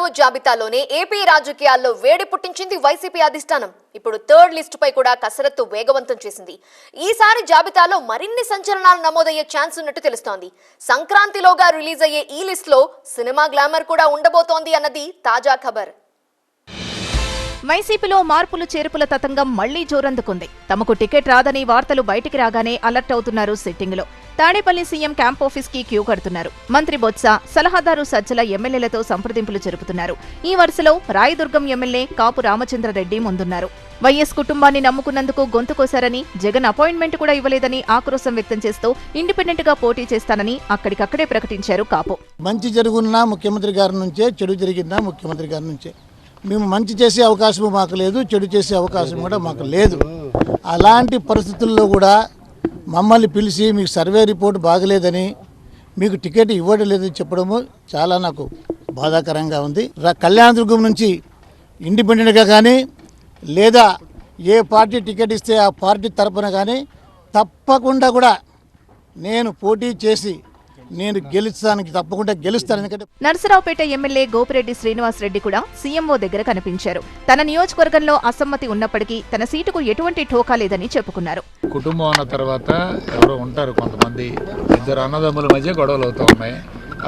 రెండవ జాబితాలోనే ఏపీ రాజకీయాల్లో వేడి పుట్టించింది వైసీపీ అధిష్టానం. ఇప్పుడు థర్డ్ లిస్టుపై కూడా కసరత్తు వేగవంతం చేసింది. ఈసారి జాబితాలో మరిన్ని సంచలనాలు నమోదయ్యే ఛాన్స్ ఉన్నట్టు తెలుస్తోంది. సంక్రాంతిలోగా రిలీజ్ అయ్యే ఈ లిస్టులో సినిమా గ్లామర్ కూడా ఉండబోతోంది అన్నది తాజా ఖబర్. వైసీపీలో మార్పులు చేర్పుల తతంగం మళ్ళీ జోరందుకుంది. తమకు టికెట్ రాదని వార్తలు బయటికి రాగానే అలర్ట్ అవుతున్నారు సిట్టింగ్లో. తాడేపల్లి సీఎం క్యాంప్ ఆఫీస్కి క్యూ కడుతున్నారు. మంత్రి బొత్స సలహాదారు సజ్జల ఎమ్మెల్యేలతో సంప్రదింపులు జరుపుతున్నారు. ఈ వరుసలో రాయదుర్గం ఎమ్మెల్యే కాపు రామచంద్రరెడ్డి ముందున్నారు. వైఎస్ కుటుంబాన్ని నమ్ముకున్నందుకు గొంతుకోశారని జగన్ అపాయింట్మెంట్ కూడా ఇవ్వలేదని ఆక్రోశం వ్యక్తం చేస్తూ ఇండిపెండెంట్గా పోటీ చేస్తానని అక్కడికక్కడే ప్రకటించారు కాపు. మంచి జరుగున్నా ముఖ్యమంత్రి గారి నుంచే చెడు జరిగిందా ముఖ్యమంత్రి గారి నుంచే. మేము మంచి చేసే అవకాశం మాకు లేదు చెడు చేసే అవకాశం కూడా మాకు లేదు. అలాంటి పరిస్థితుల్లో కూడా మమ్మల్ని పిలిచి మీకు సర్వే రిపోర్ట్ బాగలేదని మీకు టికెట్ ఇవ్వడం లేదని చెప్పడము చాలా నాకు బాధాకరంగా ఉంది. కళ్యాణదుర్గం నుంచి ఇండిపెండెంట్గా కానీ లేదా ఏ పార్టీ టికెట్ ఇస్తే ఆ పార్టీ తరపున కానీ తప్పకుండా కూడా నేను పోటీ చేసి నేను గెలుస్తానికి తప్పకుండా గెలుస్తాను. ఎందుకంటే నరసరావుపేట ఎమ్మెల్యే గోపిరెడ్డి శ్రీనివాసరెడ్డి కూడా సీఎంఓ దగ్గర కనిపించారు. తన నియోజకవర్గంలో అసమ్మతి ఉన్నప్పటికీ తన సీటుకు ఎటువంటి ఠోకా లేదని చెప్పుకున్నారు. కుటుంబం అన్న తర్వాత ఎవరో ఉంటారు కొంతమంది. ఇద్దరు అన్నదమ్ముల మధ్య గొడవలు అవుతూ ఉన్నాయి.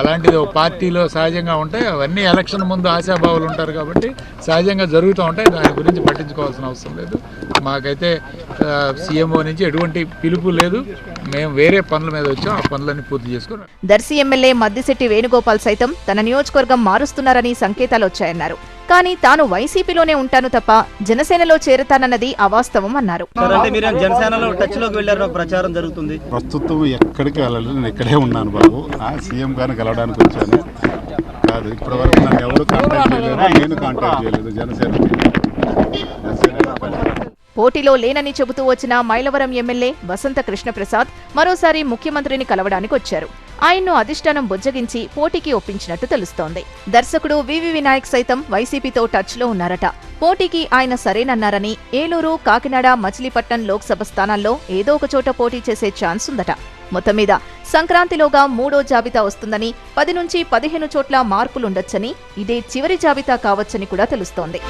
అలాంటిది ఓ పార్టీలో సహజంగా ఉంటాయి. అవన్నీ ఎలక్షన్ ముందు ఆశాభావులు ఉంటారు కాబట్టి సహజంగా జరుగుతూ ఉంటాయి. దాని గురించి పట్టించుకోవాల్సిన అవసరం లేదు. మాకైతే సీఎంఓ నుంచి ఎటువంటి పిలుపు లేదు. మేము వేరే పనుల మీద వచ్చాం. ఆ పనులన్నీ పూర్తి చేసుకుని దర్శి ఎమ్మెల్యే మద్దిశెట్టి వేణుగోపాల్ సైతం తన నియోజకవర్గం మారుస్తున్నారని సంకేతాలు వచ్చాయన్నారు. కానీ తాను వైసీపీలోనే ఉంటాను తప్ప జనసేనలో చేరతానన్నది అవాస్తవం అన్నారు. సార్ అంటే మీరు జనసేనలో టచ్లోకి వెళ్ళారు ఒక ప్రచారం జరుగుతుంది. ప్రస్తుతం ఎక్కడికి వెళ్ళలేదు నేను ఇక్కడే ఉన్నాను బాబు. ఆ సీఎం గారిని కలవడానికి వచ్చాను. కాదు ఇప్పటి వరకు నన్ను ఎవరు కాంటాక్ట్ చేయలేదు నేను కాంటాక్ట్ చేయలేదు జనసేన జనసేన పోటీలో లేనని చెబుతూ వచ్చిన మైలవరం ఎమ్మెల్యే వసంత కృష్ణప్రసాద్ మరోసారి ముఖ్యమంత్రిని కలవడానికి వచ్చారు. ఆయన్ను అధిష్టానం బుజ్జగించి పోటీకి ఒప్పించినట్టు తెలుస్తోంది. దర్శకుడు వివి వినాయక్ సైతం వైసీపీతో టచ్లో ఉన్నారట. పోటీకి ఆయన సరేనన్నారని ఏలూరు కాకినాడ మచిలీపట్నం లోక్సభ స్థానాల్లో ఏదో ఒక చోట పోటీ చేసే ఛాన్స్ ఉందట. మొత్తం మీద సంక్రాంతిలోగా మూడో జాబితా వస్తుందని పది నుంచి పదిహేను చోట్ల మార్పులుండొచ్చని ఇదే చివరి జాబితా కావచ్చని కూడా తెలుస్తోంది.